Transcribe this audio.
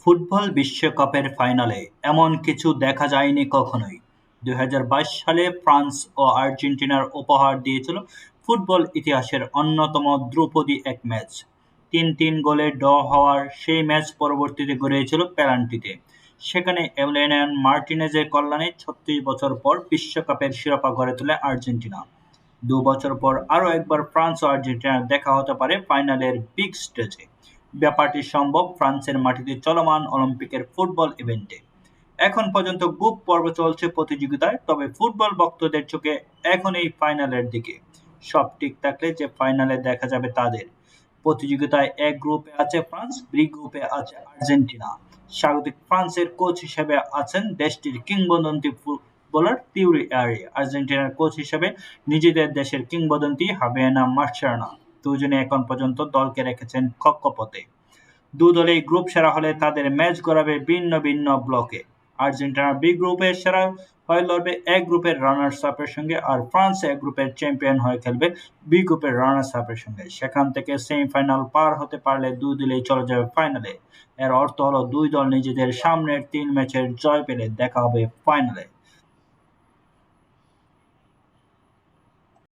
Football বিশ্বকাপের ফাইনালে এমন কিছু দেখা যায়নি কখনোই। দুই হাজার বাইশ সালে ফ্রান্স ও আর্জেন্টিনার উপহার দিয়েছিল ফুটবল ইতিহাসের অন্যতম দ্রুপদী এক ম্যাচ। তিন তিন গোলে ড হওয়ার সেই ম্যাচ পরবর্তীতে গড়িয়েছিল পেনাল্টিতে। সেখানে এমলেনিয়ান মার্টিনেজের কল্যাণে ছত্রিশ বছর পর বিশ্বকাপের শিরোপা গড়ে তোলে আর্জেন্টিনা। দু বছর পর আরও একবার ফ্রান্স ও আর্জেন্টিনার দেখা হতে পারে ফাইনালের বিগ স্টেজে। ব্যাপারটি সম্ভব ফ্রান্সের মাটিতে চলমান অলিম্পিকের ফুটবল ইভেন্টে। এখন পর্যন্ত গ্রুপ পর্ব চলছে প্রতিযোগিতায়, তবে ফুটবল ভক্তদের চোখে এখন এই ফাইনালের দিকে। সব ঠিক থাকলে যে ফাইনালে দেখা যাবে তাদের। প্রতিযোগিতায় এক গ্রুপে আছে ফ্রান্স, বি গ্রুপে আছে আর্জেন্টিনা। স্বাগতিক ফ্রান্সের কোচ হিসেবে আছেন দেশটির কিংবদন্তি ফুটবলার তিউরি আর্জেন্টিনার কোচ হিসেবে নিজেদের দেশের কিংবদন্তি হাবিয়ানা মার্চানা দুজনে এখন পর্যন্ত দলকে রেখেছেন কক্ষপথে। দু দলেই গ্রুপ সেরা হলে তাদের ম্যাচ গড়াবে ভিন্ন ভিন্ন ব্লকে। আর্জেন্টিনা বি গ্রুপের সেরা হয়ে লড়বে এক গ্রুপের রানার্স আপের সঙ্গে আর ফ্রান্স এক গ্রুপের চ্যাম্পিয়ন হয়ে খেলবে বি গ্রুপের রানার্স আপের সঙ্গে। সেখান থেকে সেমিফাইনাল পার হতে পারলে দুই দলেই চলে যাবে ফাইনালে। এর অর্থ হলো দুই দল নিজেদের সামনের তিন ম্যাচের জয় পেলে দেখা হবে ফাইনালে।